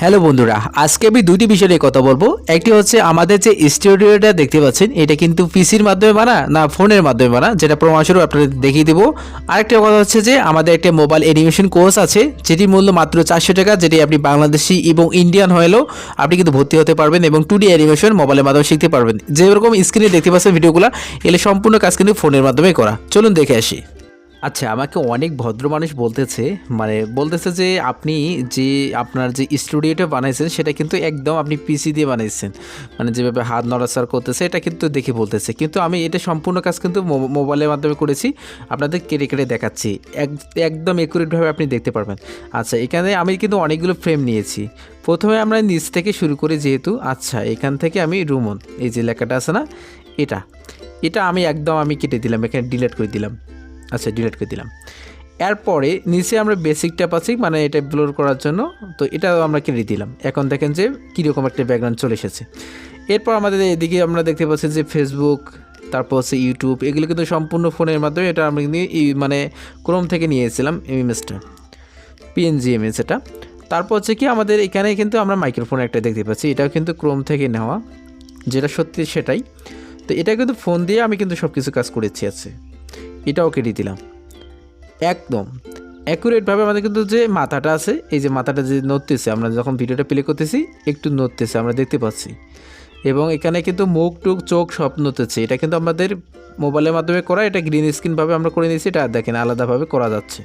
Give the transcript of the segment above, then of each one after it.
Hello বন্ধুরা, আজকে আমি দুটি বিষয় নিয়ে কথা বলব। একটি হচ্ছে আমাদের যে স্টুডিওটা দেখতে পাচ্ছেন, এটা কিন্তু পিসির মাধ্যমে বানা না ফোনের মাধ্যমে বানা, যেটা প্রমাণস্বরূপ আপনাদের দেখিয়ে দেবো। আরেকটা কথা হচ্ছে যে, আমাদের একটা মোবাইল অ্যানিমেশন কোর্স আছে, যেটি মূল্য মাত্র চারশো টাকা, যেটি আপনি বাংলাদেশি এবং ইন্ডিয়ান হলেও আপনি কিন্তু ভর্তি হতে পারবেন এবং টু ডি অ্যানিমেশন মোবাইলের মাধ্যমে শিখতে পারবেন। যেরকম স্ক্রিনে দেখতে পাচ্ছেন ভিডিওগুলো এলে সম্পূর্ণ কাজ কিন্তু ফোনের মাধ্যমে করা। চলুন দেখে আসি। আচ্ছা আমাকে অনেক ভদ্র মানুষ বলতেছে মানে বলতেছে যে আপনি যে আপনার যে স্টুডিওটা বানাইছেন, সেটা কিন্তু একদম আপনি পিসি দিয়ে বানাইছেন। মানে যেভাবে হাত নড়াচড়া করতেছে, এটা কিন্তু দেখে বলতেছে। কিন্তু আমি এটা সম্পূর্ণ কাজ কিন্তু মোবাইলের মাধ্যমে করেছি। আপনাদের কেটে কেটে দেখাচ্ছি। এক- একদম একুরেটভাবে আপনি দেখতে পারবেন। আচ্ছা এখানে আমি কিন্তু অনেকগুলো ফ্রেম নিয়েছি। প্রথমে আমরা নিচ থেকে শুরু করি যেহেতু। আচ্ছা এখান থেকে আমি রুমন এই যে লেখাটা আছে না, এটা। এটা আমি একদম আমি কেটে দিলাম, এখানে ডিলিট করে দিলাম। আচ্ছা ডিলিট করে দিলাম। এরপরে নিচে আমরা বেসিকটা পাচ্ছি মানে এটা ব্লোর করার জন্য। তো এটাও আমরা কেটে দিলাম। এখন দেখেন যে কীরকম একটা ব্যাকগ্রাউন্ড চলে এসেছে। এরপর আমাদের এদিকে আমরা দেখতে পাচ্ছি যে ফেসবুক তারপর হচ্ছে ইউটিউব এগুলো কিন্তু সম্পূর্ণ ফোনের মাধ্যমে এটা আমরা কিন্তু মানে ক্রোম থেকে নিয়েছিলাম ইমেজটা পিএনজি ইমেজ এটা। তারপর হচ্ছে কি আমাদের এখানে কিন্তু আমরা মাইক্রোফোন একটা দেখতে পাচ্ছি, এটাও কিন্তু ক্রোম থেকে নেওয়া, যেটা সত্যি সেটাই। তো এটা কিন্তু ফোন দিয়ে আমি কিন্তু সব কিছু কাজ করেছি আছে এটাও কেটে দিলাম। একদম। অ্যাকুরেটভাবে আমাদের কিন্তু যে মাথাটা আছে, এই যে মাথাটা যে নড়তেছে, আমরা যখন ভিডিওটা প্লে করতেছি, একটু নড়তেছে, আমরা দেখতে পাচ্ছি। এবং এখানে কিন্তু মুখ, টুক, চোখ সব নড়তেছে। এটা কিন্তু আমাদের মোবাইলের মাধ্যমে করা, এটা গ্রিন স্ক্রিনভাবে আমরা করে নিয়েছি, এটা দেখেন আলাদাভাবে করা যাচ্ছে।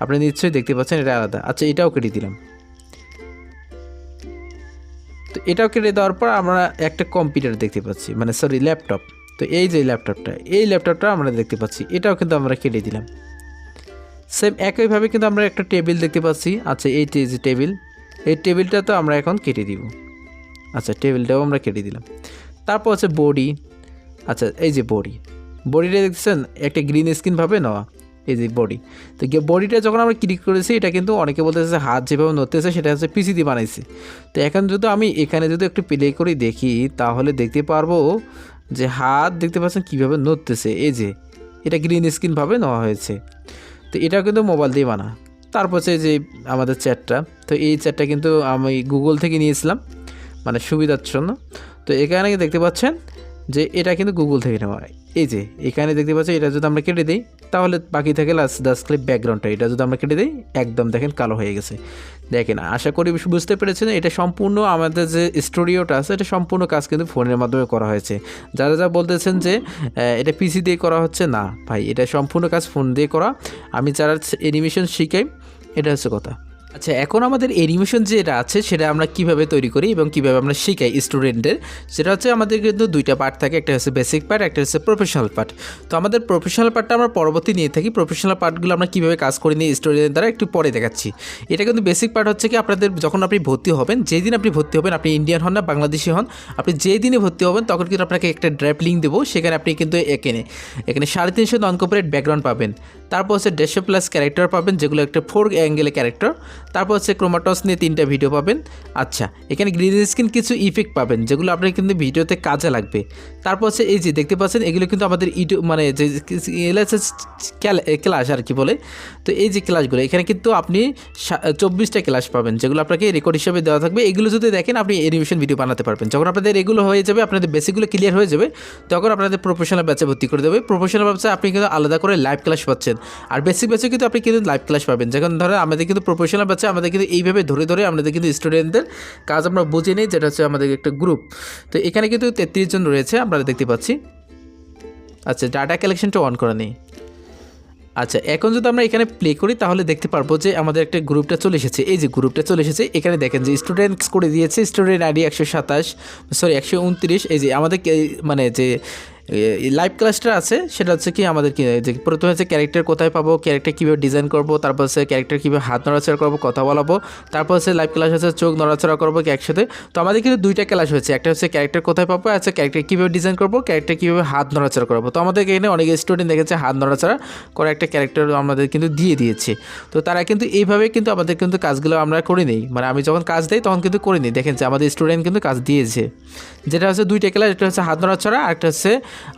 আপনি নিশ্চয়ই দেখতে পাচ্ছেন, এটা আলাদা। আচ্ছা এটাও কেটে দিলাম। তো এটাও কেটে দেওয়ার পর আমরা একটা কম্পিউটার দেখতে পাচ্ছি মানে সরি ল্যাপটপ তো এই যে ল্যাপটপটা, এই ল্যাপটপটা আমরা দেখতে পাচ্ছি, এটাও কিন্তু আমরা কেটে দিলাম। সেম একইভাবে কিন্তু আমরা একটা টেবিল দেখতে পাচ্ছি আচ্ছা এই যে টেবিল, এই টেবিলটা তো আমরা এখন কেটে দিব। আচ্ছা টেবিলটাও আমরা কেটে দিলাম। তারপর হচ্ছে বডি আচ্ছা এই যে বডি, বডিটা দেখছেন একটা গ্রিন স্ক্রিনভাবে নেওয়া, এই যে বডি। তো বডিটা যখন আমরা ক্লিক করেছি, এটা কিন্তু অনেকে বলতেছে হাত যেভাবে নড়তেছে, সেটা হচ্ছে পিসি দিয়ে বানাইছি। তো এখন যদি আমি এখানে যদি একটু প্লে করে দেখি, তাহলে দেখতে পারব যে হাত দেখতে পাচ্ছেন কীভাবে নড়তেছে, এই যে, এটা গ্রিন স্ক্রিনভাবে নেওয়া হয়েছে। তো এটাও কিন্তু মোবাইল দিয়ে বানা। তারপর হচ্ছে যে আমাদের চ্যাটটা তো এই চ্যাটটা কিন্তু আমি গুগল থেকে নিয়েছিলাম মানে সুবিধার জন্য। তো এখানে দেখতে পাচ্ছেন যে এটা কিন্তু গুগল থেকে নেওয়া এই যে, এখানে দেখতে পাচ্ছি, এটা যদি আমরা কেটে দিই, তাহলে বাকি থাকে লাস্ট দাস ক্লিপ ব্যাকগ্রাউন্ডটা এটা যদি আমরা কেটে দিই, একদম দেখেন কালো হয়ে গেছে। দেখেন, আশা করি বুঝতে পেরেছেন, এটা সম্পূর্ণ আমাদের যে স্টুডিওটা আছে, এটা সম্পূর্ণ কাজ কিন্তু ফোনের মাধ্যমে করা হয়েছে। যারা যা বলতেছেন যে এটা পিসি দিয়ে করা হচ্ছে, না, ভাই, এটা সম্পূর্ণ কাজ ফোন দিয়ে করা। আমি যারা অ্যানিমেশন শিখাই, এটা হচ্ছে কথা। আচ্ছা এখন আমাদের অ্যানিমেশন যেটা আছে, সেটা আমরা কীভাবে তৈরি করি এবং কীভাবে আমরা শিখাই স্টুডেন্টদের সেটা হচ্ছে আমাদের কিন্তু দুইটা পার্ট থাকে, একটা হচ্ছে বেসিক পার্ট একটা হচ্ছে প্রফেশনাল পার্ট তো আমাদের প্রফেশনাল পার্টটা আমরা পরবর্তী নিয়ে থাকি প্রফেশনাল পার্টগুলো আমরা কীভাবে কাজ করে নিই স্টুডেন্ট দ্বারা একটু পরে দেখাচ্ছি। এটা কিন্তু বেসিক পার্ট হচ্ছে কি, আপনাদের যখন আপনি ভর্তি হবেন, যেই দিন আপনি ভর্তি হবেন, আপনি ইন্ডিয়ান হন না, বাংলাদেশি হন, আপনি যেই দিনে ভর্তি হবেন, তখন কিন্তু আপনাকে একটা ড্রাইভ লিঙ্ক দেবো, সেখানে আপনি কিন্তু এখানে এখানে সাড়ে তিনশো নন কপারেট ব্যাকগ্রাউন্ড পাবেন। তারপর হচ্ছে দেড়শো প্লাস ক্যারেক্টার পাবেন, যেগুলো একটা ফোর অ্যাঙ্গেলে ক্যারেক্টার তারপর হচ্ছে ক্রোমাটস নিয়ে তিনটা ভিডিও পাবেন। আচ্ছা এখানে গ্রিন স্ক্রিন কিছু ইফেক্ট পাবেন, যেগুলো আপনার কিন্তু ভিডিওতে কাজে লাগবে। তারপর হচ্ছে এই যে দেখতে পাচ্ছেন, এগুলো কিন্তু আমাদের ইউটিউব মানে যে ক্লাস আর কি বলে। তো এই যে ক্লাসগুলো এখানে কিন্তু আপনি চব্বিশটা ক্লাস পাবেন, যেগুলো আপনাকে রেকর্ড হিসেবে দেওয়া থাকবে। এগুলো যদি দেখেন, আপনি অ্যানিমেশন ভিডিও বানাতে পারবেন। যখন আপনাদের এগুলো হয়ে যাবে, আপনাদের বেসিকগুলো ক্লিয়ার হয়ে যাবে, তখন আপনাদের প্রফেশনাল ব্যাচে ভর্তি করে দেবে। প্রফেশনাল ব্যাচে আপনি কিন্তু আলাদা করে লাইভ ক্লাস পাচ্ছেন। আর বেসিক ব্যাচে কিন্তু আপনি কিন্তু লাইভ ক্লাস পাবেন। যখন ধরেন, আমাদের কিন্তু প্রফেশনাল ব্যাচে আমাদের কিন্তু এইভাবে ধরে ধরে আমাদের কিন্তু স্টুডেন্টদের কাজ আমরা বুঝে নিই, যেটা হচ্ছে আমাদের একটা গ্রুপ তো এখানে কিন্তু তেত্রিশ জন রয়েছে আপনারা দেখতে পাচ্ছি। আচ্ছা ডাটা কালেকশনটা অন করা নেই। আচ্ছা এখন যদি আমরা এখানে প্লে করি, তাহলে দেখতে পারব যে আমাদের একটা গ্রুপটা চলে এসেছে। এই যে গ্রুপটা চলে এসেছে, এখানে দেখেন যে স্টুডেন্টস করে দিয়েছে স্টুডেন্ট আইডি একশো সাতাশ সরি একশো উনত্রিশ, এই যে আমাদের মানে যে লাইভ ক্লাসটা আছে, সেটা হচ্ছে কি আমাদের কি প্রথমে হচ্ছে ক্যারেক্টার কোথায় পাবো ক্যারেক্টার কীভাবে ডিজাইন করব, তারপর হচ্ছে ক্যারেক্টার কীভাবে হাত নড়াচড়া করব, কথা বলাবো, তারপর হচ্ছে লাইভ ক্লাস হচ্ছে চোখ নড়াচড়া করব একসাথে। তো আমাদের কিন্তু দুইটা ক্লাস হয়েছে, একটা হচ্ছে ক্যারেক্টার কোথায় পাবো আচ্ছা ক্যারেক্টার কীভাবে ডিজাইন করব ক্যারেক্টার কীভাবে হাত নড়াচড়া করব। তো আমাদের এখানে অনেক স্টুডেন্ট দেখেছে হাত নড়াচড়া করে একটা ক্যারেক্টার আমাদের কিন্তু দিয়ে দিয়েছে। তো তারা কিন্তু এইভাবে কিন্তু আমাদের কিন্তু কাজগুলো আমরা করে নিই মানে আমি যখন কাজ দিই তখন কিন্তু করে নিই। দেখেন যে আমাদের স্টুডেন্ট কিন্তু কাজ দিয়েছে। যেটা হচ্ছে দুইটা ক্লাস একটা হচ্ছে হাত নড়াচড়া, আর একটা হচ্ছে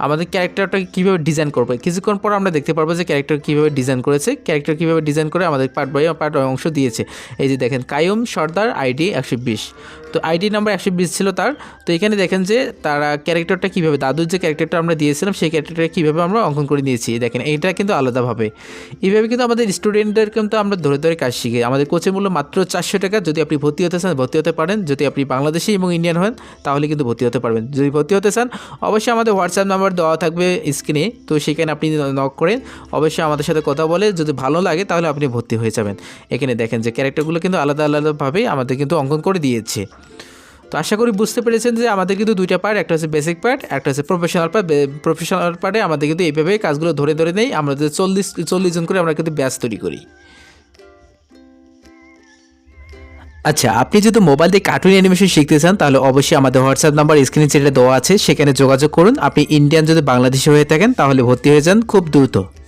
আমাদের ক্যারেক্টারটাকে কীভাবে ডিজাইন করবে? কিছুক্ষণ পর আমরা দেখতে পারব যে ক্যারেক্টার কীভাবে ডিজাইন করেছে, ক্যারেক্টার কীভাবে ডিজাইন করে আমাদের পার্ট বাই পার্ট অংশ দিয়েছে। এই যে দেখেন কায়ুম সর্দার, আইডি একশো বিশ। তো আইডি নাম্বার একশো বিশ ছিল তার। তো এখানে দেখেন যে তারা ক্যারেক্টারটা কীভাবে, দাদুর যে ক্যারেক্টারটা আমরা দিয়েছিলাম, সেই ক্যারেক্টারটা কীভাবে আমরা অঙ্কন করে নিয়েছি। দেখেন, এইটা কিন্তু আলাদাভাবে। এইভাবে কিন্তু আমাদের স্টুডেন্টদের কিন্তু আমরা ধরে ধরে কাজ শিখি আমাদের কোচের মূল্য মাত্র চারশো টাকা। যদি আপনি ভর্তি হতে চান, ভর্তি হতে পারেন। যদি আপনি বাংলাদেশি এবং ইন্ডিয়ান হন, তাহলে কিন্তু ভর্তি হতে পারবেন। যদি ভর্তি হতে চান, অবশ্যই আমাদের হোয়াটসঅ্যাপ নাম্বার দেওয়া থাকবে স্ক্রিনে, তো সেখানে আপনি নক করেন। অবশ্যই আমাদের সাথে কথা বলে যদি ভালো লাগে তাহলে আপনি ভর্তি হয়ে যাবেন। এখানে দেখেন যে ক্যারেক্টারগুলো কিন্তু আলাদা আলাদাভাবে আমাদের কিন্তু অঙ্কন করে দিয়েছে। তো আশা করি বুঝতে পেরেছেন যে আমাদের কিন্তু দুইটা পার্ট একটা হচ্ছে বেসিক পার্ট একটা হচ্ছে প্রফেশনাল পার্ট প্রফেশনাল পার্টে আমাদের কিন্তু এইভাবে কাজগুলো ধরে ধরে নেই। আমাদের চল্লিশ চল্লিশ জন করে আমরা কিন্তু ব্যাচ তৈরি করি। আচ্ছা আপনি যদি মোবাইল দিয়ে কার্টুন অ্যানিমেশন শিখতে চান, তাহলে অবশ্যই আমাদের হোয়াটসঅ্যাপ নাম্বার স্ক্রিনে যেটা দেওয়া আছে। সেখানে যোগাযোগ করুন। আপনি ইন্ডিয়ান যদি বাংলাদেশে হয়ে থাকেন, তাহলে ভর্তি হয়ে যান খুব দ্রুত।